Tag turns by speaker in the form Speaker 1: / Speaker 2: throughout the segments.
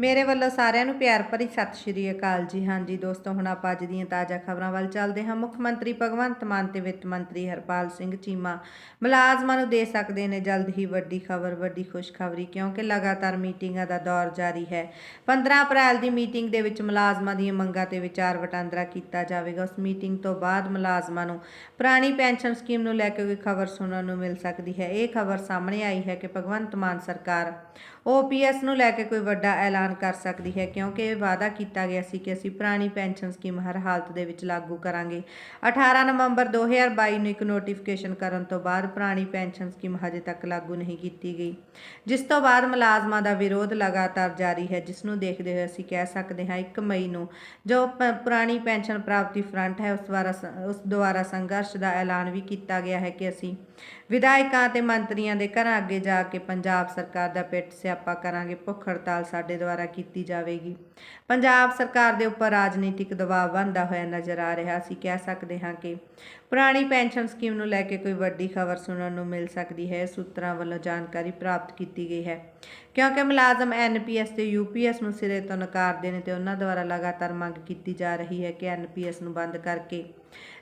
Speaker 1: ਮੇਰੇ ਵੱਲੋਂ ਸਾਰਿਆਂ ਨੂੰ ਪਿਆਰ ਭਰੀ ਸਤਿ ਸ਼੍ਰੀ ਅਕਾਲ ਜੀ। ਹਾਂਜੀ ਦੋਸਤੋ, ਹੁਣ ਆਪਾਂ ਅੱਜ ਦੀਆਂ ਤਾਜ਼ਾ ਖਬਰਾਂ ਵੱਲ ਚੱਲਦੇ ਹਾਂ। ਮੁੱਖ ਮੰਤਰੀ ਭਗਵੰਤ ਮਾਨ ਤੇ ਵਿੱਤ ਮੰਤਰੀ ਹਰਪਾਲ ਸਿੰਘ ਚੀਮਾ ਮੁਲਾਜ਼ਮਾਂ ਨੂੰ ਦੇ ਸਕਦੇ ਨੇ ਜਲਦ ਹੀ ਵੱਡੀ ਖਬਰ, ਵੱਡੀ ਖੁਸ਼ਖਬਰੀ, ਕਿਉਂਕਿ ਲਗਾਤਾਰ ਮੀਟਿੰਗਾਂ ਦਾ ਦੌਰ ਜਾਰੀ ਹੈ। 15 ਅਪ੍ਰੈਲ ਦੀ ਮੀਟਿੰਗ ਦੇ ਵਿੱਚ ਮੁਲਾਜ਼ਮਾਂ ਦੀਆਂ ਮੰਗਾਂ ਤੇ ਵਿਚਾਰ ਵਟਾਂਦਰਾ ਕੀਤਾ ਜਾਵੇਗਾ। ਉਸ ਮੀਟਿੰਗ ਤੋਂ ਬਾਅਦ ਮੁਲਾਜ਼ਮਾਂ ਨੂੰ ਪੁਰਾਣੀ ਪੈਨਸ਼ਨ ਸਕੀਮ ਨੂੰ ਲੈ ਕੇ ਕੋਈ ਖਬਰ ਸੁਣਨ ਨੂੰ ਮਿਲ ਸਕਦੀ ਹੈ। ਇਹ ਖਬਰ ਸਾਹਮਣੇ ਆਈ ਹੈ ਕਿ ਭਗਵੰਤ ਮਾਨ ਸਰਕਾਰ ਓਪੀਐਸ ਨੂੰ ਲੈ ਕੇ ਕੋਈ ਵੱਡਾ ਐਲਾਨ ਕਰ ਸਕਦੀ ਹੈ, ਕਿਉਂਕਿ ਇਹ ਵਾਅਦਾ ਕੀਤਾ ਗਿਆ ਸੀ ਕਿ ਅਸੀਂ ਪੁਰਾਣੀ ਪੈਨਸ਼ਨ ਸਕੀਮ ਹਰ ਹਾਲਤ ਦੇ ਵਿੱਚ ਲਾਗੂ ਕਰਾਂਗੇ। 18 ਨਵੰਬਰ 2022 ਨੂੰ ਇੱਕ ਨੋਟੀਫਿਕੇਸ਼ਨ ਕਰਨ ਤੋਂ ਬਾਅਦ ਪੁਰਾਣੀ ਪੈਨਸ਼ਨ ਸਕੀਮ ਹਜੇ ਤੱਕ ਲਾਗੂ ਨਹੀਂ ਕੀਤੀ ਗਈ। ਜਿਸ ਤੋਂ ਬਾਅਦ ਮੁਲਾਜ਼ਮਾਂ ਦਾ ਵਿਰੋਧ ਲਗਾਤਾਰ ਜਾਰੀ ਹੈ, ਜਿਸ ਨੂੰ ਦੇਖਦੇ ਹੋਏ ਅਸੀਂ ਕਹਿ ਸਕਦੇ ਹਾਂ 1 ਮਈ ਨੂੰ ਜੋ ਪੁਰਾਣੀ ਪੈਨਸ਼ਨ ਪ੍ਰਾਪਤੀ ਫਰੰਟ ਹੈ, ਉਸ ਦੁਆਰਾ ਉਸ ਦੁਆਰਾ ਸੰਘਰਸ਼ ਦਾ ਐਲਾਨ ਵੀ ਕੀਤਾ ਗਿਆ ਹੈ ਕਿ ਅਸੀਂ ਵਿਧਾਇਕਾਂ ਤੇ ਮੰਤਰੀਆਂ ਦੇ ਘਰਾਂ ਅੱਗੇ ਜਾ ਕੇ ਪੰਜਾਬ ਸਰਕਾਰ ਦਾ ਪਿੱਟ ਸਿਆਪਾ ਕਰਾਂਗੇ। ਭੁੱਖ ਹੜਤਾਲ ਸਾਡੇ ਦੁਆਰਾ ਕੀਤੀ ਜਾਵੇਗੀ। ਪੰਜਾਬ ਸਰਕਾਰ ਦੇ ਉੱਪਰ ਰਾਜਨੀਤਿਕ ਦਬਾਅ ਬਣਦਾ ਹੋਇਆ ਨਜ਼ਰ ਆ ਰਿਹਾ ਅਸੀਂ ਕਹਿ ਸਕਦੇ ਹਾਂ ਕਿ ਪੁਰਾਣੀ ਪੈਨਸ਼ਨ ਸਕੀਮ ਨੂੰ ਲੈ ਕੇ ਕੋਈ ਵੱਡੀ ਖਬਰ ਸੁਣਨ ਨੂੰ ਮਿਲ ਸਕਦੀ ਹੈ। ਸੂਤਰਾਂ ਵੱਲੋਂ ਜਾਣਕਾਰੀ ਪ੍ਰਾਪਤ ਕੀਤੀ ਗਈ ਹੈ। ਕਿਉਂਕਿ ਮੁਲਾਜ਼ਮ ਐਨਪੀਐਸ ਤੇ ਯੂਪੀਐਸ ਨੂੰ ਸਿਰੇ ਤੋਂ ਨਕਾਰਦੇ ਨੇ ਤੇ ਉਹਨਾਂ ਦੁਆਰਾ ਲਗਾਤਾਰ ਮੰਗ ਕੀਤੀ ਜਾ ਰਹੀ ਹੈ ਕਿ ਐਨਪੀਐਸ ਨੂੰ ਬੰਦ ਕਰਕੇ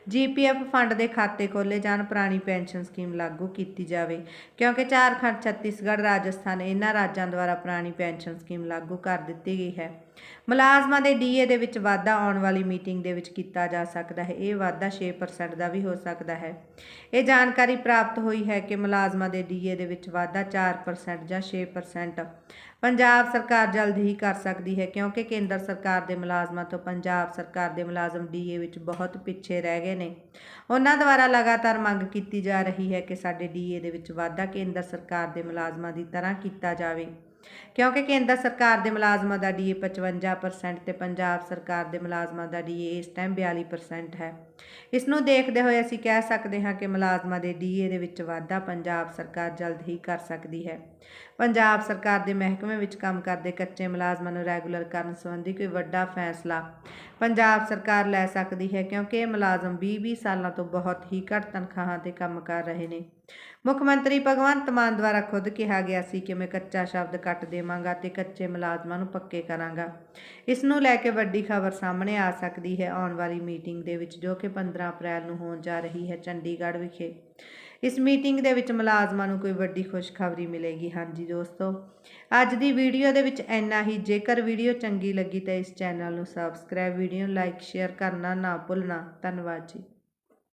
Speaker 1: ਜੀਪੀਐਫ ਫੰਡ ਦੇ ਖਾਤੇ ਖੋਲੇ ਜਾਣ, ਪੁਰਾਣੀ ਪੈਨਸ਼ਨ ਸਕੀਮ ਲਾਗੂ ਕੀਤੀ ਜਾਵੇ। ਕਿਉਂਕਿ ਝਾਰਖੰਡ ਛੱਤੀਸਗੜ੍ਹ, ਰਾਜਸਥਾਨ, ਇਹਨਾਂ ਰਾਜਾਂ ਦੁਆਰਾ ਪੁਰਾਣੀ ਪੈਨਸ਼ਨ ਸਕੀਮ ਲਾਗੂ ਕਰ ਦਿੱਤੀ ਗਈ ਹੈ। ਮੁਲਾਜ਼ਮਾਂ ਦੇ ਡੀਏ ਦੇ ਵਿੱਚ ਵਾਧਾ ਆਉਣ ਵਾਲੀ ਮੀਟਿੰਗ ਦੇ ਵਿੱਚ ਕੀਤਾ ਜਾ ਸਕਦਾ ਹੈ। ਇਹ ਵਾਧਾ 6% ਦਾ ਵੀ ਹੋ ਸਕਦਾ ਹੈ। ਇਹ ਜਾਣਕਾਰੀ ਪ੍ਰਾਪਤ ਹੋਈ ਹੈ ਕਿ ਮੁਲਾਜ਼ਮਾਂ ਦੇ ਡੀਏ ਦੇ ਵਿੱਚ ਵਾਧਾ 4% ਜਾਂ 6% ਪੰਜਾਬ ਸਰਕਾਰ ਜਲਦ ਹੀ ਕਰ ਸਕਦੀ ਹੈ ਕਿਉਂਕਿ ਕੇਂਦਰ ਸਰਕਾਰ ਦੇ ਮੁਲਾਜ਼ਮਾਂ ਤੋਂ ਪੰਜਾਬ ਸਰਕਾਰ ਦੇ ਮੁਲਾਜ਼ਮ ਡੀਏ ਵਿੱਚ ਬਹੁਤ ਪਿੱਛੇ ਰਹਿ ਗਏ ਨੇ। ਉਹਨਾਂ ਦੁਆਰਾ ਲਗਾਤਾਰ ਮੰਗ ਕੀਤੀ ਜਾ ਰਹੀ ਹੈ ਕਿ ਸਾਡੇ ਡੀਏ ਦੇ ਵਿੱਚ ਵਾਧਾ ਕੇਂਦਰ ਸਰਕਾਰ ਦੇ ਮੁਲਾਜ਼ਮਾਂ ਦੀ ਤਰ੍ਹਾਂ ਕੀਤਾ ਜਾਵੇ। ਕਿਉਂਕਿ ਕੇਂਦਰ ਸਰਕਾਰ ਦੇ ਮੁਲਾਜ਼ਮਾਂ ਦਾ ਡੀਏ 55% ਤੇ ਪੰਜਾਬ ਸਰਕਾਰ ਦੇ ਮੁਲਾਜ਼ਮਾਂ ਦਾ ਡੀਏ ਇਸ ਟਾਈਮ 42% ਹੈ। ਇਸ ਨੂੰ ਦੇਖਦੇ ਹੋਏ ਅਸੀਂ ਕਹਿ ਸਕਦੇ ਹਾਂ ਕਿ ਮੁਲਾਜ਼ਮਾਂ ਦੇ ਡੀਏ ਦੇ ਵਿੱਚ ਵਾਧਾ ਪੰਜਾਬ ਸਰਕਾਰ ਜਲਦ ਹੀ ਕਰ ਸਕਦੀ ਹੈ। ਪੰਜਾਬ ਸਰਕਾਰ ਦੇ ਮਹਿਕਮੇ ਵਿੱਚ ਕੰਮ ਕਰਦੇ ਕੱਚੇ ਮੁਲਾਜ਼ਮਾਂ ਨੂੰ ਰੈਗੂਲਰ ਕਰਨ ਸੰਬੰਧੀ ਕੋਈ ਵੱਡਾ ਫੈਸਲਾ ਪੰਜਾਬ ਸਰਕਾਰ ਲੈ ਸਕਦੀ ਹੈ ਕਿਉਂਕਿ ਇਹ ਮੁਲਾਜ਼ਮ 20-20 ਸਾਲਾਂ ਤੋਂ ਬਹੁਤ ਹੀ ਘੱਟ ਤਨਖਾਹਾਂ ਤੇ ਕੰਮ ਕਰ ਰਹੇ ਨੇ। ਮੁੱਖ ਮੰਤਰੀ ਭਗਵੰਤ ਮਾਨ ਦੁਆਰਾ ਖੁਦ ਕਿਹਾ ਗਿਆ ਸੀ ਕਿ ਮੈਂ ਕੱਚਾ ਸ਼ਬਦ ਕੱਟ ਦੇਵਾਂਗਾ ਤੇ ਕੱਚੇ ਮੁਲਾਜ਼ਮਾਂ ਨੂੰ ਪੱਕੇ ਕਰਾਂਗਾ। ਇਸ ਨੂੰ ਲੈ ਕੇ ਵੱਡੀ ਖਬਰ ਸਾਹਮਣੇ ਆ ਸਕਦੀ ਹੈ ਆਉਣ ਵਾਲੀ ਮੀਟਿੰਗ ਦੇ ਵਿੱਚ, ਜੋ ਕਿ 15 ਅਪ੍ਰੈਲ ਨੂੰ ਹੋਣ ਜਾ ਰਹੀ ਹੈ ਚੰਡੀਗੜ੍ਹ ਵਿਖੇ। ਇਸ ਮੀਟਿੰਗ ਦੇ ਵਿੱਚ ਮੁਲਾਜ਼ਮਾਂ ਨੂੰ ਕੋਈ ਵੱਡੀ ਖੁਸ਼ਖਬਰੀ ਮਿਲੇਗੀ। ਹਾਂਜੀ ਦੋਸਤੋ, ਅੱਜ ਦੀ ਵੀਡੀਓ ਦੇ ਵਿੱਚ ਇੰਨਾ ਹੀ। ਜੇਕਰ ਵੀਡੀਓ ਚੰਗੀ ਲੱਗੀ ਤਾਂ ਇਸ ਚੈਨਲ ਨੂੰ ਸਬਸਕ੍ਰਾਈਬ ਵੀਡੀਓ ਨੂੰ ਲਾਈਕ ਸ਼ੇਅਰ ਕਰਨਾ ਨਾ ਭੁੱਲਣਾ। ਧੰਨਵਾਦ ਜੀ।